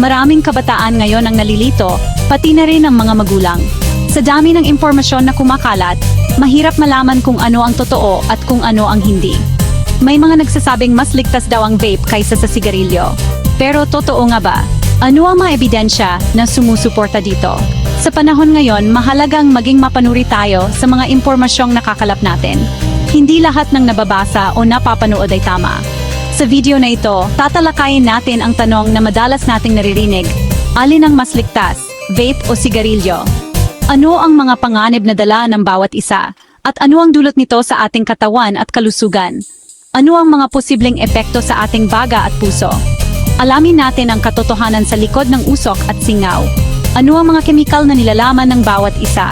Maraming kabataan ngayon ang nalilito, pati na rin ang mga magulang. Sa dami ng impormasyon na kumakalat, mahirap malaman kung ano ang totoo at kung ano ang hindi. May mga nagsasabing mas ligtas daw ang vape kaysa sa sigarilyo. Pero totoo nga ba? Ano ang mga ebidensya na sumusuporta dito? Sa panahon ngayon, mahalagang maging mapanuri tayo sa mga impormasyong nakakalap natin. Hindi lahat ng nababasa o napapanood ay tama. Sa video na ito, tatalakayin natin ang tanong na madalas nating naririnig. Alin ang mas ligtas, vape o sigarilyo? Ano ang mga panganib na dala ng bawat isa? At ano ang dulot nito sa ating katawan at kalusugan? Ano ang mga posibleng epekto sa ating baga at puso? Alamin natin ang katotohanan sa likod ng usok at singaw. Ano ang mga kemikal na nilalaman ng bawat isa?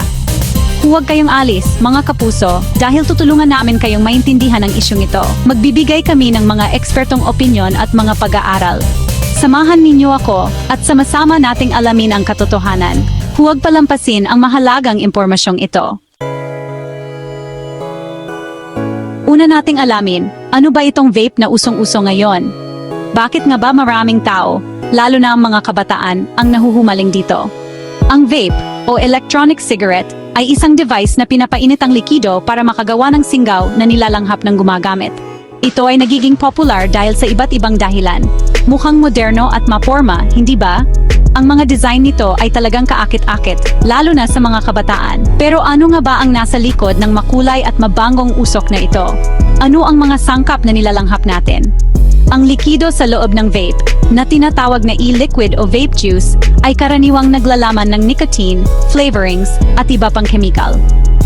Huwag kayong alis, mga kapuso, dahil tutulungan namin kayong maintindihan ang isyong ito. Magbibigay kami ng mga ekspertong opinyon at mga pag-aaral. Samahan ninyo ako at sama-sama nating alamin ang katotohanan. Huwag palampasin ang mahalagang impormasyong ito. Una nating alamin, ano ba itong vape na usong-uso ngayon? Bakit nga ba maraming tao, lalo na ang mga kabataan, ang nahuhumaling dito? Ang vape, o electronic cigarette, ay isang device na pinapainit ang likido para makagawa ng singaw na nilalanghap ng gumagamit. Ito ay nagiging popular dahil sa iba't ibang dahilan. Mukhang moderno at maporma, hindi ba? Ang mga design nito ay talagang kaakit-akit, lalo na sa mga kabataan. Pero ano nga ba ang nasa likod ng makulay at mabangong usok na ito? Ano ang mga sangkap na nilalanghap natin? Ang likido sa loob ng vape, na tinatawag na e-liquid o vape juice, ay karaniwang naglalaman ng nicotine, flavorings, at iba pang chemical.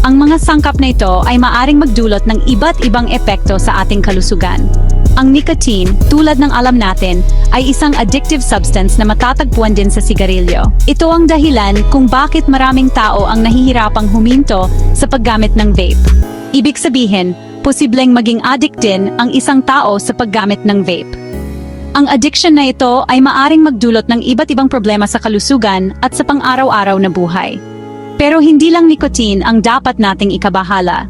Ang mga sangkap na ito ay maaring magdulot ng iba't ibang epekto sa ating kalusugan. Ang nicotine, tulad ng alam natin, ay isang addictive substance na matatagpuan din sa sigarilyo. Ito ang dahilan kung bakit maraming tao ang nahihirapang huminto sa paggamit ng vape. Ibig sabihin, posibleng maging addict din ang isang tao sa paggamit ng vape. Ang addiction na ito ay maaring magdulot ng iba't ibang problema sa kalusugan at sa pang-araw-araw na buhay. Pero hindi lang nicotine ang dapat nating ikabahala.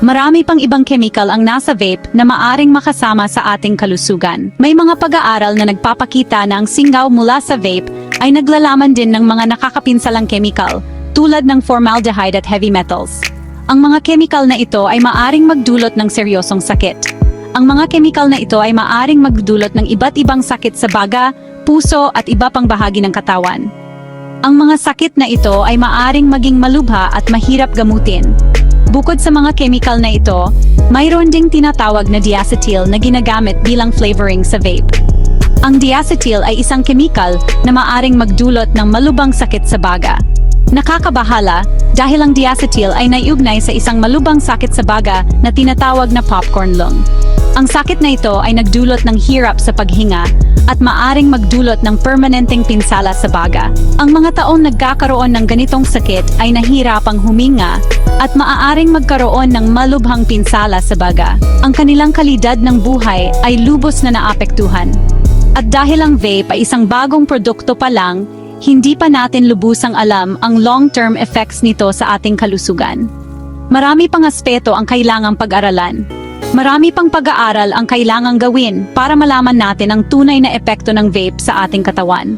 Marami pang ibang chemical ang nasa vape na maaring makasama sa ating kalusugan. May mga pag-aaral na nagpapakita na ang singaw mula sa vape ay naglalaman din ng mga nakakapinsalang chemical, tulad ng formaldehyde at heavy metals. Ang mga chemical na ito ay maaring magdulot ng seryosong sakit. Ang mga chemical na ito ay maaring magdulot ng iba't ibang sakit sa baga, puso at iba pang bahagi ng katawan. Ang mga sakit na ito ay maaring maging malubha at mahirap gamutin. Bukod sa mga chemical na ito, mayroon ding tinatawag na diacetyl na ginagamit bilang flavoring sa vape. Ang diacetyl ay isang chemical na maaring magdulot ng malubang sakit sa baga. Nakakabahala dahil ang diacetyl ay naiugnay sa isang malubang sakit sa baga na tinatawag na popcorn lung. Ang sakit na ito ay nagdulot ng hirap sa paghinga at maaring magdulot ng permanenteng pinsala sa baga. Ang mga taong nagkakaroon ng ganitong sakit ay nahirapang huminga at maaaring magkaroon ng malubhang pinsala sa baga. Ang kanilang kalidad ng buhay ay lubos na naapektuhan. At dahil ang vape ay isang bagong produkto pa lang, hindi pa natin lubusang alam ang long-term effects nito sa ating kalusugan. Marami pang aspeto ang kailangang pag-aralan. Marami pang pag-aaral ang kailangang gawin para malaman natin ang tunay na epekto ng vape sa ating katawan.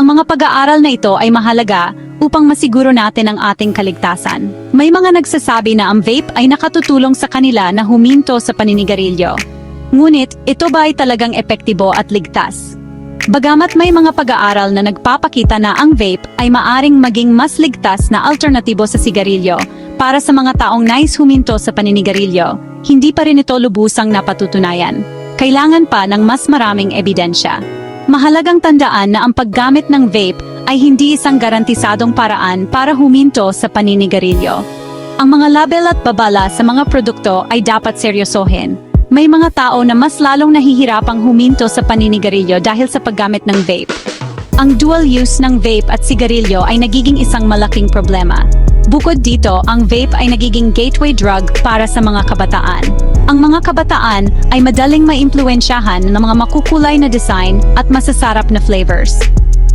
Ang mga pag-aaral na ito ay mahalaga upang masiguro natin ang ating kaligtasan. May mga nagsasabi na ang vape ay nakatutulong sa kanila na huminto sa paninigarilyo. Ngunit, ito ba ay talagang epektibo at ligtas? Bagamat may mga pag-aaral na nagpapakita na ang vape ay maaring maging mas ligtas na alternatibo sa sigarilyo para sa mga taong nais huminto sa paninigarilyo, hindi pa rin ito lubusang napatutunayan. Kailangan pa ng mas maraming ebidensya. Mahalagang tandaan na ang paggamit ng vape ay hindi isang garantisadong paraan para huminto sa paninigarilyo. Ang mga label at babala sa mga produkto ay dapat seryosohin may mga tao na mas lalong nahihirapang huminto sa paninigarilyo dahil sa paggamit ng vape. Ang dual use ng vape at sigarilyo ay nagiging isang malaking problema. Bukod dito, ang vape ay nagiging gateway drug para sa mga kabataan. Ang mga kabataan ay madaling maimpluensyahan ng mga makukulay na design at masasarap na flavors.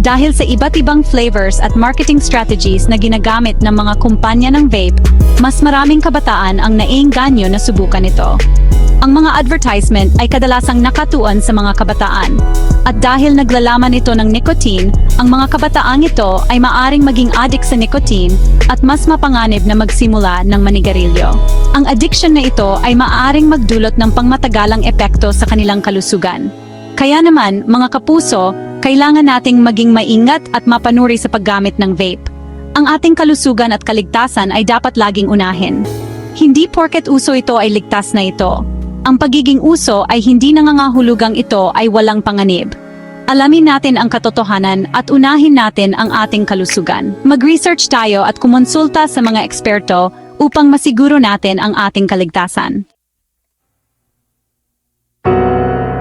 Dahil sa iba't ibang flavors at marketing strategies na ginagamit ng mga kumpanya ng vape, mas maraming kabataan ang naiinganyo na subukan ito. Ang mga advertisement ay kadalasang nakatuon sa mga kabataan. At dahil naglalaman ito ng nicotine, ang mga kabataang ito ay maaring maging addict sa nicotine at mas mapanganib na magsimula ng manigarilyo. Ang addiction na ito ay maaring magdulot ng pangmatagalang epekto sa kanilang kalusugan. Kaya naman, mga kapuso, kailangan nating maging maingat at mapanuri sa paggamit ng vape. Ang ating kalusugan at kaligtasan ay dapat laging unahin. Hindi porket uso ito ay ligtas na ito. Ang pagiging uso ay hindi nangangahulugang ito ay walang panganib. Alamin natin ang katotohanan at unahin natin ang ating kalusugan. Mag-research tayo at kumonsulta sa mga eksperto upang masiguro natin ang ating kaligtasan.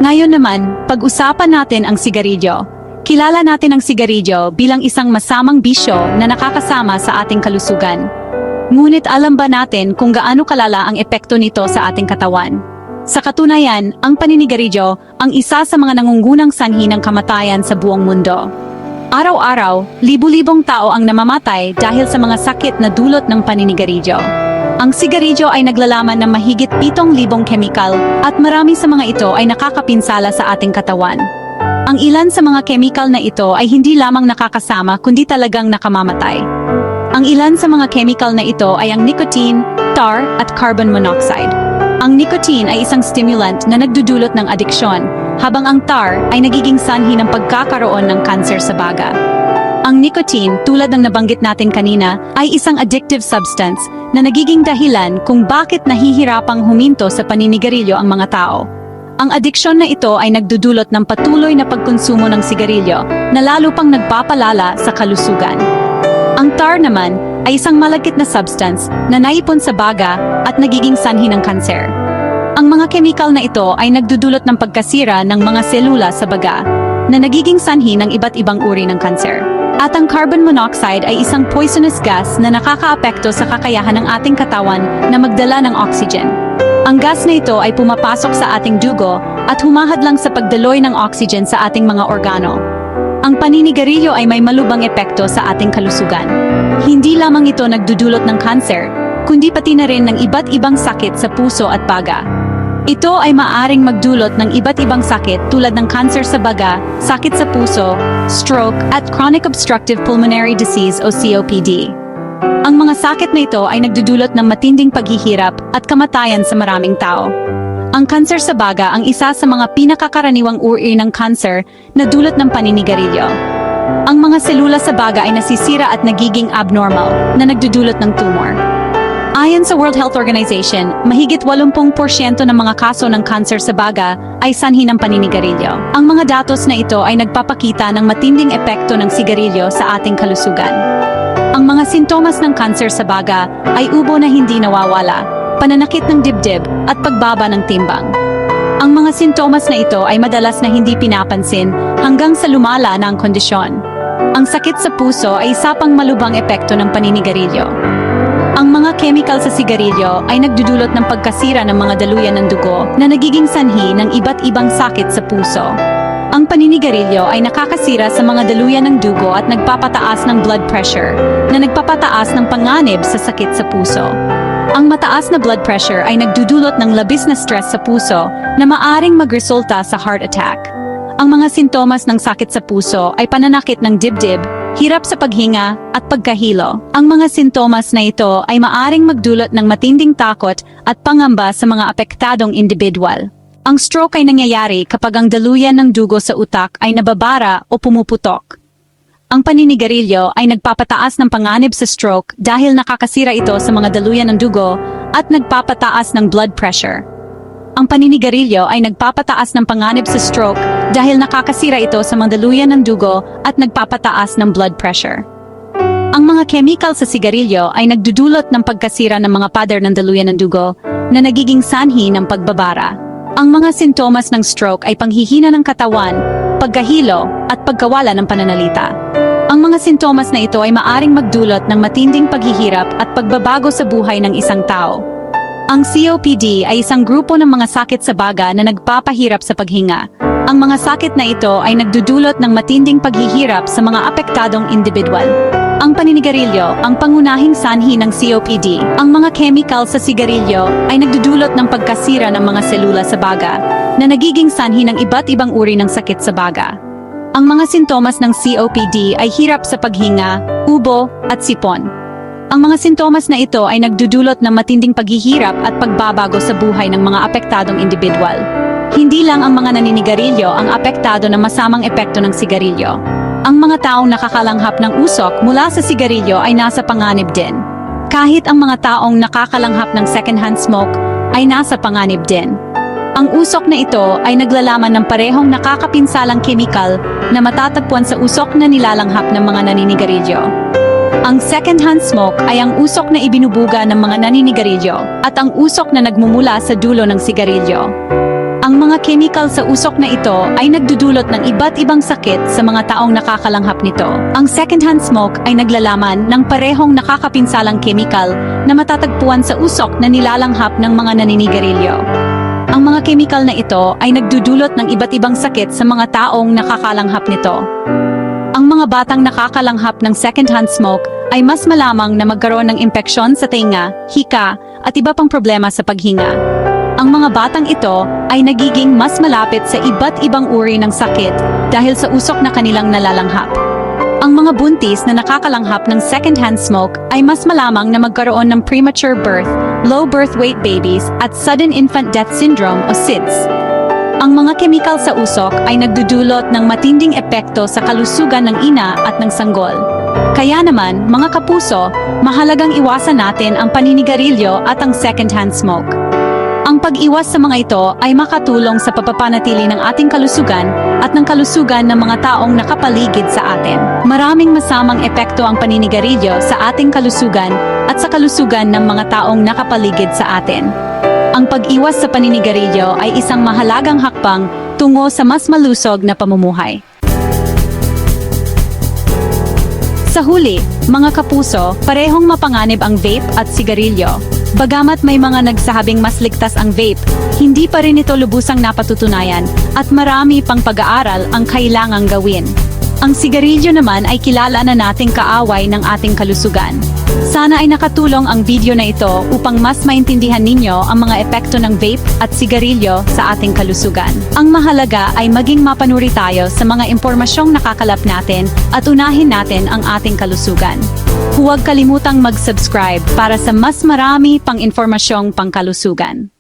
Ngayon naman, pag-usapan natin ang sigarilyo. Kilala natin ang sigarilyo bilang isang masamang bisyo na nakakasama sa ating kalusugan. Ngunit alam ba natin kung gaano kalala ang epekto nito sa ating katawan? Sa katunayan, ang paninigarilyo ang isa sa mga nangungunang sanhi ng kamatayan sa buong mundo. Araw-araw, libu-libong tao ang namamatay dahil sa mga sakit na dulot ng paninigarilyo. Ang sigarilyo ay naglalaman ng mahigit 7,000 kemikal at marami sa mga ito ay nakakapinsala sa ating katawan. Ang ilan sa mga kemikal na ito ay hindi lamang nakakasama kundi talagang nakamamatay. Ang ilan sa mga chemical na ito ay ang nicotine, tar, at carbon monoxide. Ang nicotine ay isang stimulant na nagdudulot ng adiksyon, habang ang tar ay nagiging sanhi ng pagkakaroon ng kanser sa baga. Ang nicotine, tulad ng nabanggit natin kanina, ay isang addictive substance na nagiging dahilan kung bakit nahihirapang huminto sa paninigarilyo ang mga tao. Ang adiksyon na ito ay nagdudulot ng patuloy na pagkonsumo ng sigarilyo na lalo pang nagpapalala sa kalusugan. Ang tar naman ay isang malagkit na substance na naipon sa baga at nagiging sanhi ng kanser. Ang mga chemical na ito ay nagdudulot ng pagkasira ng mga selula sa baga na nagiging sanhi ng iba't ibang uri ng kanser. At ang carbon monoxide ay isang poisonous gas na nakakaapekto sa kakayahan ng ating katawan na magdala ng oxygen. Ang gas na ito ay pumapasok sa ating dugo at humahadlang sa pagdaloy ng oxygen sa ating mga organo. Ang paninigarilyo ay may malubang epekto sa ating kalusugan. Hindi lamang ito nagdudulot ng kanser, kundi pati na rin ng iba't ibang sakit sa puso at baga. Ito ay maaring magdulot ng iba't ibang sakit tulad ng kanser sa baga, sakit sa puso, stroke, at chronic obstructive pulmonary disease o COPD. Ang mga sakit na ito ay nagdudulot ng matinding paghihirap at kamatayan sa maraming tao. Ang kanser sa baga ang isa sa mga pinakakaraniwang uri ng kanser na dulot ng paninigarilyo. Ang mga selula sa baga ay nasisira at nagiging abnormal na nagdudulot ng tumor. Ayon sa World Health Organization, mahigit 80% ng mga kaso ng kanser sa baga ay sanhi ng paninigarilyo. Ang mga datos na ito ay nagpapakita ng matinding epekto ng sigarilyo sa ating kalusugan. Ang mga sintomas ng kanser sa baga ay ubo na hindi nawawala, pananakit ng dibdib at pagbaba ng timbang. Ang mga sintomas na ito ay madalas na hindi pinapansin hanggang sa lumala na ang kondisyon. Ang sakit sa puso ay isa pang malubang epekto ng paninigarilyo. Ang mga chemical sa sigarilyo ay nagdudulot ng pagkasira ng mga daluyan ng dugo na nagiging sanhi ng iba't ibang sakit sa puso. Ang paninigarilyo ay nakakasira sa mga daluyan ng dugo at nagpapataas ng blood pressure na nagpapataas ng panganib sa sakit sa puso. Ang mataas na blood pressure ay nagdudulot ng labis na stress sa puso na maaring magresulta sa heart attack. Ang mga sintomas ng sakit sa puso ay pananakit ng dibdib, hirap sa paghinga, at pagkahilo. Ang mga sintomas na ito ay maaring magdulot ng matinding takot at pangamba sa mga apektadong individual. Ang stroke ay nangyayari kapag ang daluyan ng dugo sa utak ay nababara o pumuputok. Ang paninigarilyo ay nagpapataas ng panganib sa stroke dahil nakakasira ito sa mga daluyan ng dugo at nagpapataas ng blood pressure. Ang paninigarilyo ay nagpapataas ng panganib sa stroke dahil nakakasira ito sa mga daluyan ng dugo at nagpapataas ng blood pressure. Ang mga chemical sa sigarilyo ay nagdudulot ng pagkasira ng mga pader ng daluyan ng dugo na nagiging sanhi ng pagbabara. Ang mga sintomas ng stroke ay panghihina ng katawan, pagkahilo, at pagkawala ng pananalita. Ang mga sintomas na ito ay maaring magdulot ng matinding paghihirap at pagbabago sa buhay ng isang tao. Ang COPD ay isang grupo ng mga sakit sa baga na nagpapahirap sa paghinga, Ang mga sakit na ito ay nagdudulot ng matinding paghihirap sa mga apektadong individual. Ang paninigarilyo, ang pangunahing sanhi ng COPD. Ang mga chemical sa sigarilyo ay nagdudulot ng pagkasira ng mga selula sa baga na nagiging sanhi ng iba't ibang uri ng sakit sa baga. Ang mga sintomas ng COPD ay hirap sa paghinga, ubo, at sipon. Ang mga sintomas na ito ay nagdudulot ng matinding paghihirap at pagbabago sa buhay ng mga apektadong individual. Hindi lang ang mga naninigarilyo ang apektado ng masamang epekto ng sigarilyo. Ang mga taong nakakalanghap ng usok mula sa sigarilyo ay nasa panganib din. Kahit ang mga taong nakakalanghap ng secondhand smoke ay nasa panganib din. Ang usok na ito ay naglalaman ng parehong nakakapinsalang kemikal na matatagpuan sa usok na nilalanghap ng mga naninigarilyo. Ang second-hand smoke ay ang usok na ibinubuga ng mga naninigarilyo at ang usok na nagmumula sa dulo ng sigarilyo. Ang mga chemical sa usok na ito ay nagdudulot ng iba't ibang sakit sa mga taong nakakalanghap nito. Ang second-hand smoke ay naglalaman ng parehong nakakapinsalang chemical na matatagpuan sa usok na nilalanghap ng mga naninigarilyo. Ang mga chemical na ito ay nagdudulot ng iba't ibang sakit sa mga taong nakakalanghap nito. Ang mga batang nakakalanghap ng second-hand smoke ay mas malamang na magkaroon ng impeksyon sa tenga, hika, at iba pang problema sa paghinga. Ang mga batang ito ay nagiging mas malapit sa iba't ibang uri ng sakit dahil sa usok na kanilang nalalanghap. Ang mga buntis na nakakalanghap ng second-hand smoke ay mas malamang na magkaroon ng premature birth, low birth weight babies, at sudden infant death syndrome o SIDS. Ang mga kemikal sa usok ay nagdudulot ng matinding epekto sa kalusugan ng ina at ng sanggol. Kaya naman, mga kapuso, mahalagang iwasan natin ang paninigarilyo at ang second-hand smoke. Ang pag-iwas sa mga ito ay makatulong sa papapanatili ng ating kalusugan at ng kalusugan ng mga taong nakapaligid sa atin. Maraming masamang epekto ang paninigarilyo sa ating kalusugan at sa kalusugan ng mga taong nakapaligid sa atin. Ang pag-iwas sa paninigarilyo ay isang mahalagang hakbang tungo sa mas malusog na pamumuhay. Sa huli, mga kapuso, parehong mapanganib ang vape at sigarilyo. Bagamat may mga nagsasabing mas ligtas ang vape, hindi pa rin ito lubusang napatutunayan at marami pang pag-aaral ang kailangang gawin. Ang sigarilyo naman ay kilala na nating kaaway ng ating kalusugan. Sana ay nakatulong ang video na ito upang mas maintindihan ninyo ang mga epekto ng vape at sigarilyo sa ating kalusugan. Ang mahalaga ay maging mapanuri tayo sa mga impormasyong nakakalap natin at unahin natin ang ating kalusugan. Huwag kalimutang mag-subscribe para sa mas marami pang impormasyong pangkalusugan.